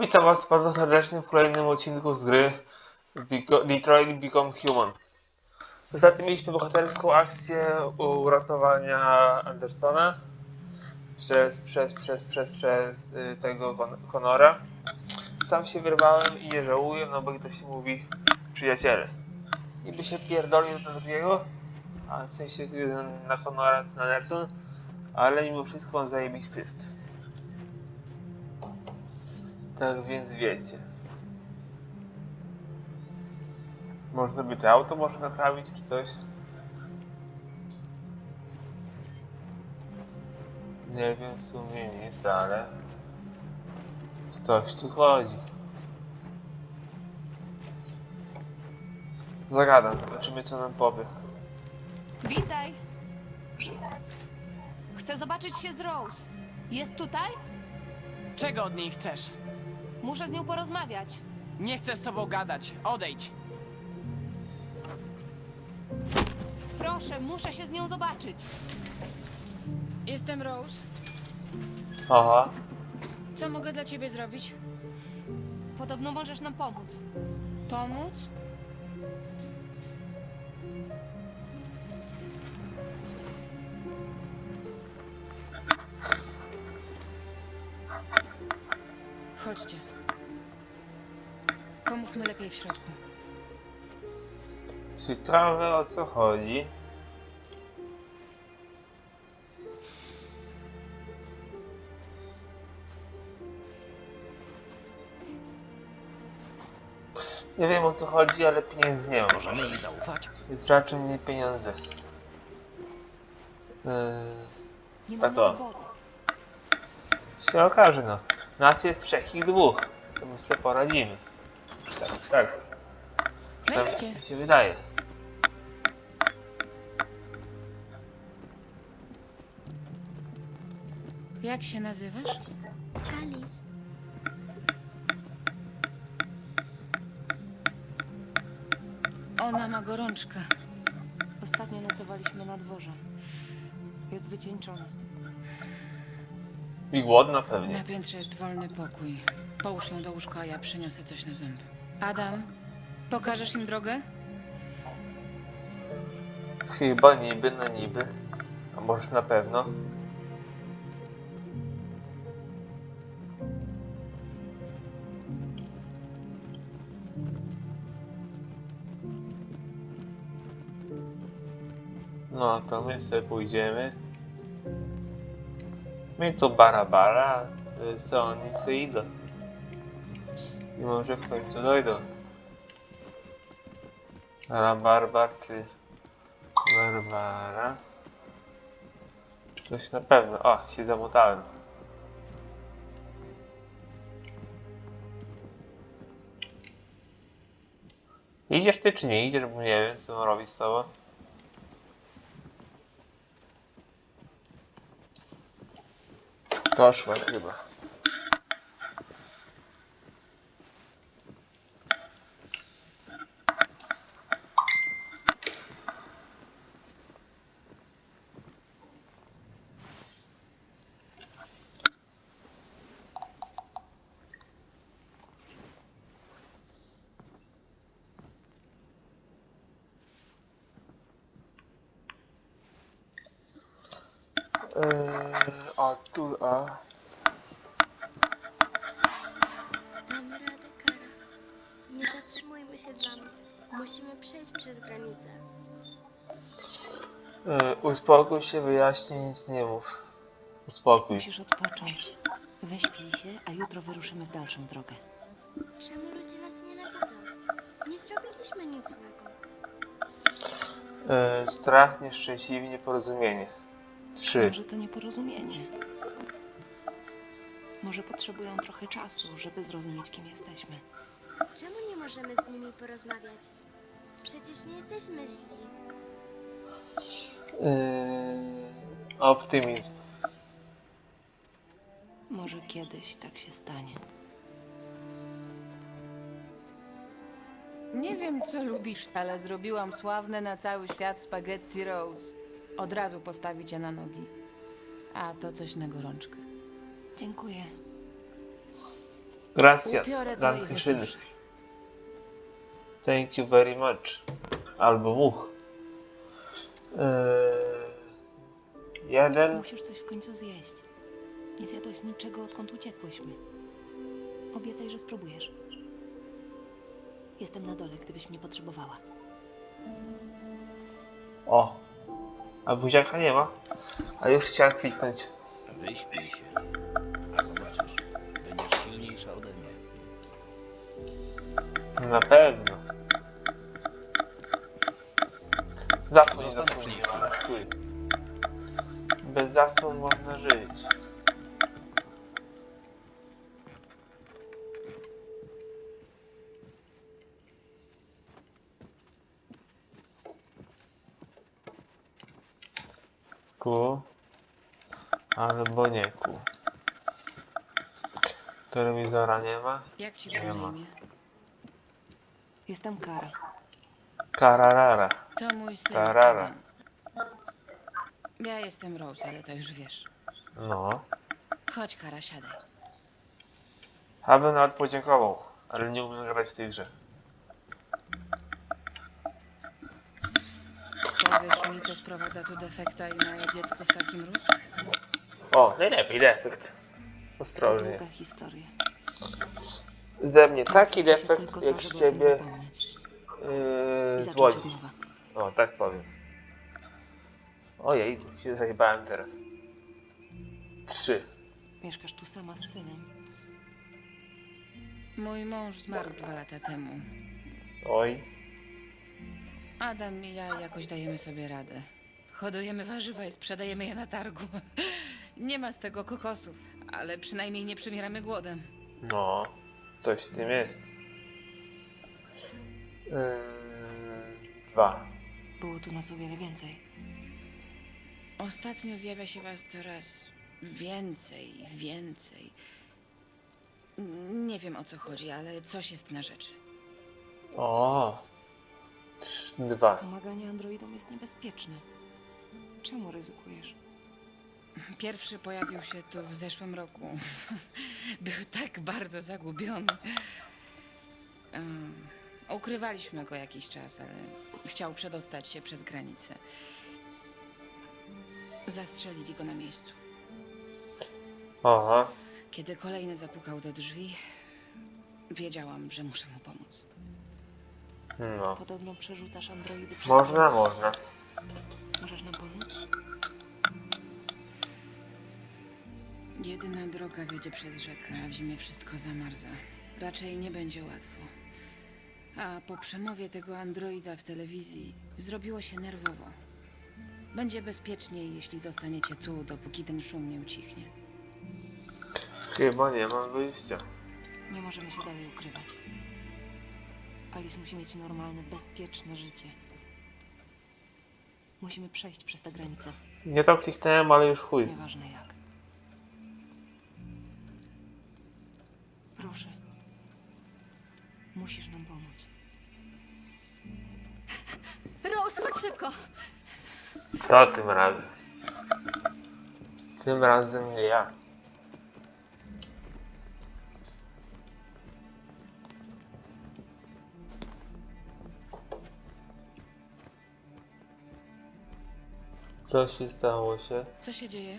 Witam Was bardzo serdecznie w kolejnym odcinku z gry Detroit Become Human. Ostatnio mieliśmy bohaterską akcję uratowania Andersona przez, przez, przez, przez, przez y, tego Conora. Sam się wyrwałem i nie żałuję, no bo to się mówi przyjaciele. Niby się pierdolił do drugiego, a w sensie na Conora to na Anderson, ale mimo wszystko on zajebisty jest. Tak więc wiecie. Można by to auto może naprawić czy coś? Nie wiem w sumie nic, ale ktoś tu chodzi. Zagadam, zobaczymy co nam powie. Witaj! Chcę zobaczyć się z Rose. Jest tutaj? Czego od niej chcesz? Muszę z nią porozmawiać. Nie chcę z tobą gadać. Odejdź. Proszę, muszę się z nią zobaczyć. Jestem Rose. Aha, Co mogę dla ciebie zrobić? Podobno możesz nam pomóc. Pomóc? Chodźcie. Pomówmy lepiej w środku. ciekawe o co chodzi. Nie wiem o co chodzi, ale pieniędzy nie mam. Możemy im zaufać? Więc raczej nie pieniądze. Yy, Nie Tak mamy o. wyboru. się okaże no. Nas jest trzech i dwóch. To my sobie poradzimy. Tak, tak. Przynajmniej Wejdźcie. mi się wydaje. Jak się nazywasz? Alice, Ona ma gorączkę. Ostatnio nocowaliśmy na dworze. Jest wycieńczona. I głodna pewnie. Na piętrze jest wolny pokój. Połóż ją do łóżka, a ja przyniosę coś na zęby. Adam, pokażesz im drogę? Chyba niby na niby. A może na pewno. No to my sobie pójdziemy. My to bara bara, to oni sobie idą. I może w końcu dojdą. Bara barbar ty. Barbara. Coś na pewno. O, się zamotałem. Idziesz ty czy nie idziesz, bo nie wiem co mam robić z tobą. Doszła chyba. Eee, a tu, a... damy radę, Kara. Nie zatrzymujmy się dla mnie. Musimy przejść przez granicę. Eee, uspokój się, wyjaśnij, nic nie mów. Uspokój. Musisz odpocząć. Wyśpij się, a jutro wyruszymy w dalszą drogę. Czemu ludzie nas nienawidzą? Nie zrobiliśmy nic złego. Eee, strach, nieszczęśliwie, nieporozumienie. Trzy. Może to nieporozumienie. Może potrzebują trochę czasu, żeby zrozumieć, kim jesteśmy. Czemu nie możemy z nimi porozmawiać? Przecież nie jesteśmy źli. Eee, optymizm. Może kiedyś tak się stanie. Nie wiem, co lubisz, ale zrobiłam sławne na cały świat spaghetti Rose. Od razu postawi cię na nogi. A to coś na gorączkę. Dziękuję. Gracias, Upiorę Dankeschön. wysuszę. Thank you very much. Albo much. Eee, jeden. Musisz coś w końcu zjeść. Nie zjadłeś niczego, odkąd uciekłyśmy. Obiecaj, że spróbujesz. Jestem na dole, gdybyś mnie potrzebowała. O. A buziaka nie ma. A już chciałem kliknąć. Wyśpij się, a zobaczysz, będziesz silniejsza ode mnie. Na pewno. Niej chwilę. Stój. Bez zasłon można żyć. Ku. Albo nie ku. Telewizora nie ma. Jak ci Nie ma. imię? Jestem Kara. Kararara. To mój syn Tarara. Adam. Ja jestem Rose, ale to już wiesz. No. Chodź, Kara, siadaj. Abym nawet podziękował, ale nie umiem grać w tej grze. Powiesz mi, co sprowadza tu defekta i małe dziecko w takim róż? O, najlepiej defekt. To Ostrożnie. długa historia. Ze mnie taki Wystarczy defekt, tylko jak z żeby o tym ciebie zapomnieć. yy, I z zacząć Łodzi. od nowa. O, tak powiem. Ojej, się zajebałem teraz. Trzy. Mieszkasz tu sama z synem. Mój mąż zmarł dwa lata temu. Oj. Adam i ja jakoś dajemy sobie radę. Hodujemy warzywa i sprzedajemy je na targu. Nie ma z tego kokosów, ale przynajmniej nie przymieramy głodem. No, coś w tym jest. Yy, dwa. Było tu nas o wiele więcej. Ostatnio zjawia się was coraz więcej, więcej. Nie wiem o co chodzi, ale coś jest na rzeczy. O. Trz, dwa. Pomaganie androidom jest niebezpieczne. Czemu ryzykujesz? Pierwszy pojawił się tu w zeszłym roku. Był tak bardzo zagubiony. Um, ukrywaliśmy go jakiś czas, ale chciał przedostać się przez granicę. Zastrzelili go na miejscu. Aha. Kiedy kolejny zapukał do drzwi, wiedziałam, że muszę mu pomóc. No. Podobno przerzucasz androidy przez Można, granicę. można. Możesz nam pomóc? Jedyna droga wiedzie przez rzekę, a w zimie wszystko zamarza. Raczej nie będzie łatwo. A po przemowie tego androida w telewizji zrobiło się nerwowo. Będzie bezpieczniej, jeśli zostaniecie tu, dopóki ten szum nie ucichnie. Chyba nie mam wyjścia. Nie możemy się dalej ukrywać. Alice musi mieć normalne, bezpieczne życie. Musimy przejść przez tę granicę. Nie to kliknąłem, ale już chuj. Nieważne jak. Proszę. Musisz nam pomóc. Rose, chodź szybko! Co tym razem? Tym razem nie ja. Co się stało się? Co się dzieje?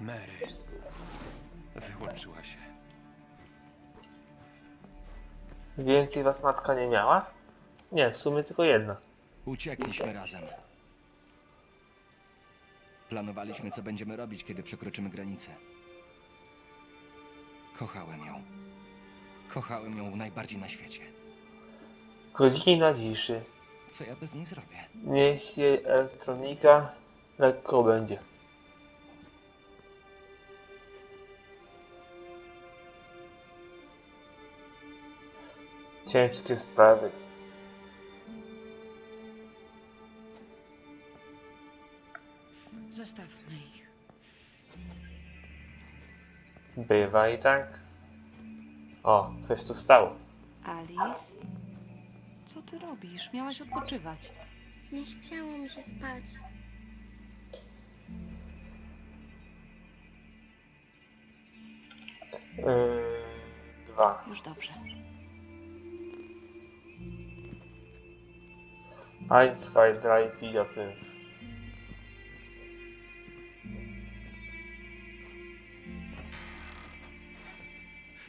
Mary wyłączyła się. Więcej was matka nie miała? Nie, w sumie tylko jedna. Uciekliśmy razem. Planowaliśmy, co będziemy robić, kiedy przekroczymy granicę. Kochałem ją. Kochałem ją najbardziej na świecie. Godzina ciszy. Co ja bez niej zrobię? Niech jej elektronika lekko będzie. Ciężkie sprawy. Zostawmy ich. Bywa i tak. O, ktoś tu wstał. Alice? Co ty robisz? Miałaś odpoczywać. Nie chciało mi się spać. Dwa. Już dobrze. Eins, zwei, drei, vier, fünf.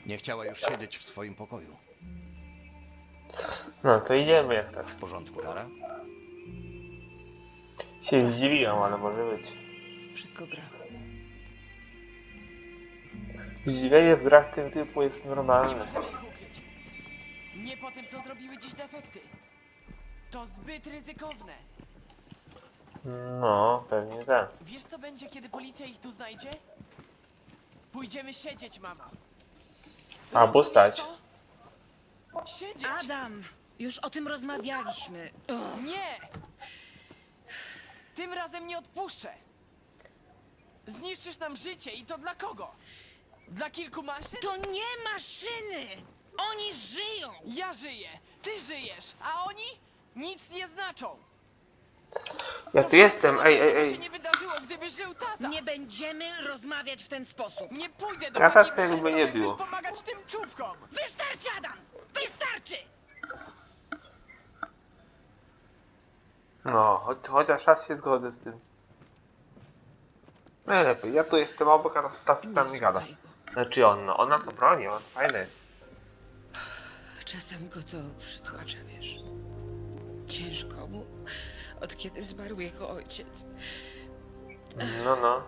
Nie chciała już siedzieć w swoim pokoju. No to idziemy jak tak. W porządku, Kara? Się zdziwiłam, ale może być. Wszystko gra. Zdziwienie w grach tego typu jest Nie normalne. możemy ich ukryć. Nie po tym, co zrobiły dziś defekty. To zbyt ryzykowne. No, pewnie tak. Wiesz, co będzie, kiedy policja ich tu znajdzie? Pójdziemy siedzieć, mama. Albo Rozumiesz stać. to? Siedzieć! Adam! Już o tym rozmawialiśmy. Ugh. Nie! Tym razem nie odpuszczę! Zniszczysz nam życie i to dla kogo? Dla kilku maszyn? To nie maszyny! Oni żyją! Ja żyję, ty żyjesz, a oni nic nie znaczą. Ja To tu jestem, ej, ej, by się ej. nie wydarzyło, gdyby żył tata. Nie będziemy rozmawiać w ten sposób. Nie pójdę do Ja takiej tak jakby to, nie było. chcesz pomagać tym czubkom. Wystarczy, Adam! Wystarczy! No, choć, chociaż raz się zgodzę z tym. Najlepiej, ja tu jestem obok, a ta, ta tam nie gada. słuchaj. Znaczy on, no, ona to broni, on fajny jest. Czasem go to przytłacza, wiesz. Ciężko mu, od kiedy zmarł jego ojciec. No, no.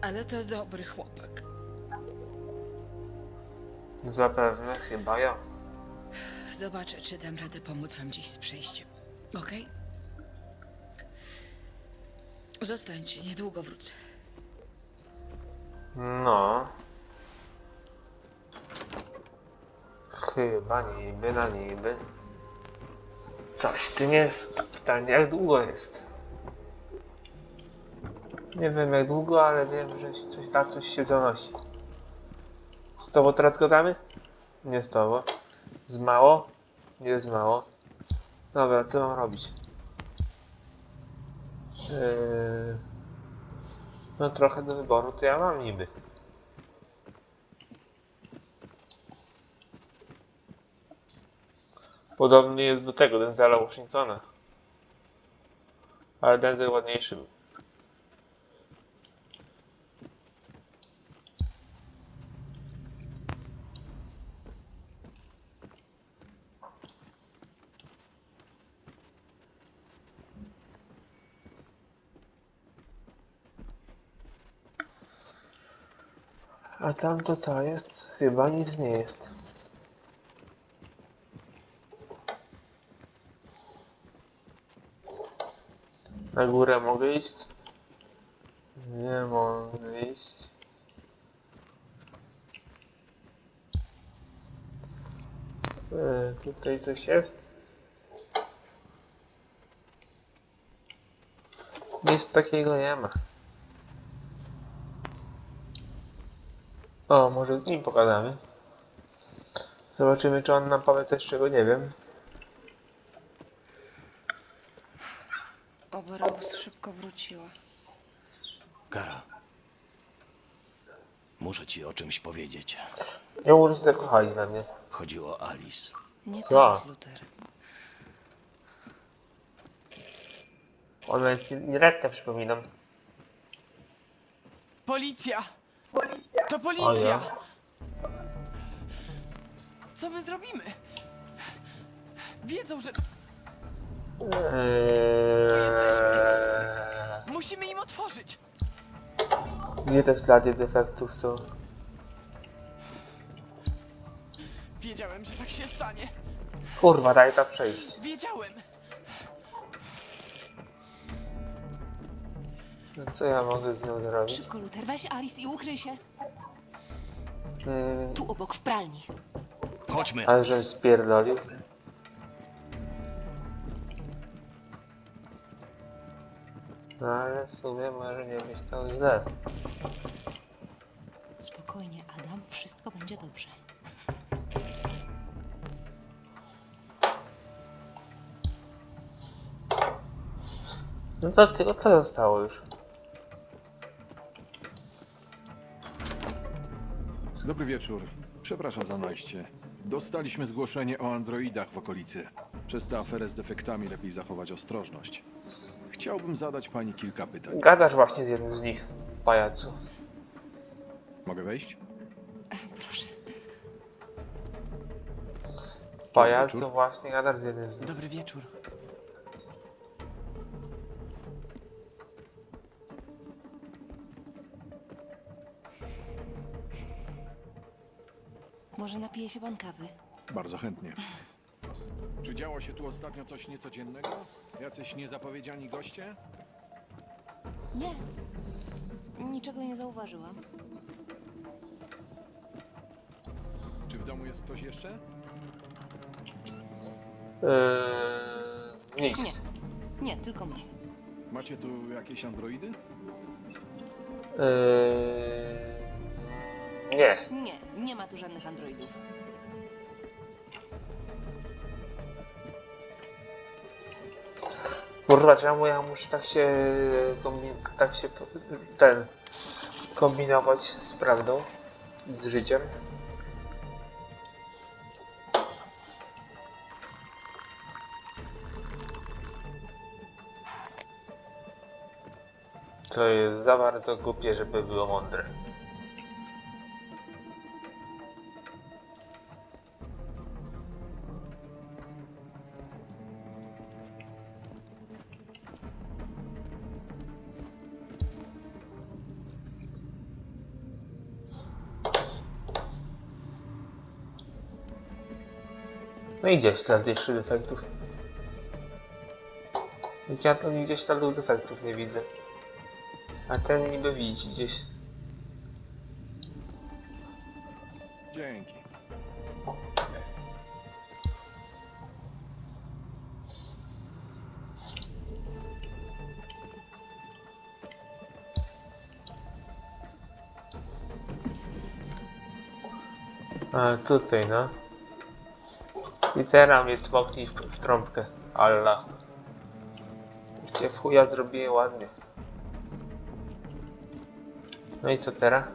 Ale to dobry chłopak. Zapewne, chyba ja. Zobaczę, czy dam radę pomóc wam dziś z przejściem. Okej? Zostańcie, niedługo wrócę. No. Chyba niby na niby. Coś w tym jest. Pytanie jak długo jest. Nie wiem jak długo, ale wiem, że coś na coś się zanosi. Z tobą teraz gadamy? Nie z tobą. Z mało? Nie z mało. Dobra, co mam robić? Yy... No trochę do wyboru to ja mam niby. Podobny jest do tego Denzela Washingtona. Ale Denzel ładniejszy był. A tam to co jest? Chyba nic nie jest. Na górę mogę iść? Nie mogę iść. E, tutaj coś jest? Nic takiego nie ma. O, może z nim pogadamy. Zobaczymy, czy on nam powie coś, czego nie wiem. Oby Rose szybko wróciła. Kara. Muszę ci o czymś powiedzieć. Nie możesz się zakochać we mnie. Chodzi o Alice. Nie Co? teraz, Luther. Ona jest nieletnia, przypominam. Policja! To policja! ja. Co my zrobimy? Wiedzą, że Eee, musimy im otworzyć. Gdzie te ślady defektów są? Wiedziałem, że tak się stanie. Kurwa, daj to przejść. Wiedziałem. No co ja mogę z nią zrobić? Szybko, Luther, weź Alice i ukryj się. Tu obok, w pralni. Chodźmy. ale żebym spierdolił. No ale w sumie może nie być to źle. Spokojnie, Adam, wszystko będzie dobrze. No to tylko to zostało już. Dobry wieczór. Przepraszam za najście. Dostaliśmy zgłoszenie o androidach w okolicy. Przez tę aferę z defektami lepiej zachować ostrożność. Chciałbym zadać pani kilka pytań. Gadasz właśnie z jednym z nich, pajacu. Mogę wejść? Proszę. Pajacu wieczór. właśnie gadasz z jednym z nich. Dobry wieczór. Może napije się pan kawy? Bardzo chętnie. Czy działo się tu ostatnio coś niecodziennego? Jacyś niezapowiedziani goście? Nie. Niczego nie zauważyłam. Czy w domu jest ktoś jeszcze? Nic. Nie. Nie, tylko my. Macie tu jakieś androidy? Yy, nie. Nie, nie ma tu żadnych androidów. Kurwa, czemu ja muszę tak się kombi- tak się ten kombinować z prawdą, z życiem? To jest za bardzo głupie, żeby było mądre. No i gdzie ślad jeszcze defektów? Ja tu nigdzie śladów defektów nie widzę. A ten niby widzi gdzieś. Dzięki. A tutaj no. I teraz mnie smoknij w, w trąbkę. Allah. Cię w chuja zrobiłem ładnie. No i co teraz?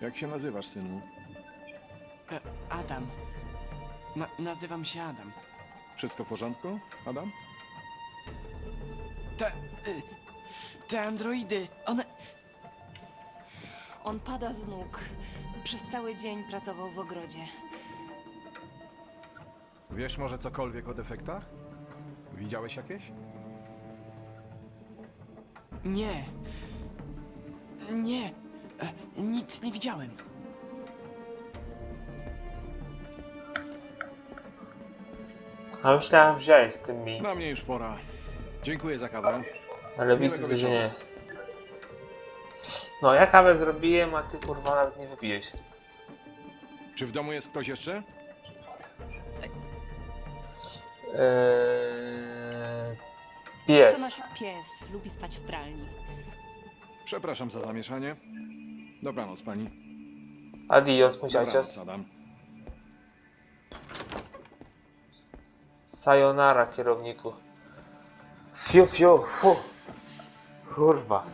Jak się nazywasz, synu? Adam. Na, nazywam się Adam. Wszystko w porządku, Adam? Te. Y, te androidy, one. On pada z nóg. Przez cały dzień pracował w ogrodzie. Wiesz może cokolwiek o defektach? Widziałeś jakieś? Nie. Nie. E, nic nie widziałem. A myślałem, że ja jestem mi. Na mnie już pora. Dziękuję za kawę. Ale widzę, że nie. No ja kawę zrobiłem, a ty kurwa nawet nie wypijesz. Czy w domu jest ktoś jeszcze? Eee... To Pies. nasz pies. Lubi spać w pralni. Przepraszam za zamieszanie. Dobranoc, pani. Adios, Dobranoc, muchachos. Adam. Sayonara, kierowniku. Fiu, fiu, fu. Kurwa.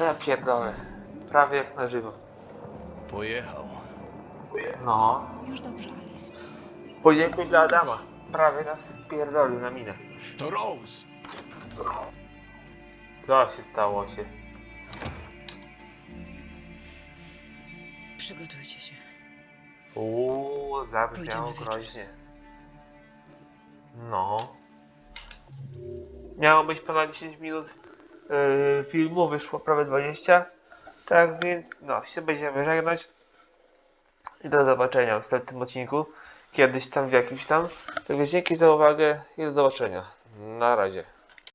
Ja pierdolę. Prawie jak na żywo. Pojechał. No. Już dobrze, Alice. Podziękuj dla Adama. Prawie nas pierdolił na minę. To Rose! Co się stało się? Przygotujcie się. Uuu, zabrzmiało Pójdziemy wieczorem. groźnie. No. Miało być ponad 10 minut yy, filmu, wyszło prawie 20. Tak więc, no, się będziemy żegnać. I do zobaczenia w następnym odcinku. Kiedyś tam w jakimś tam. Także dzięki za uwagę i do zobaczenia. Na razie.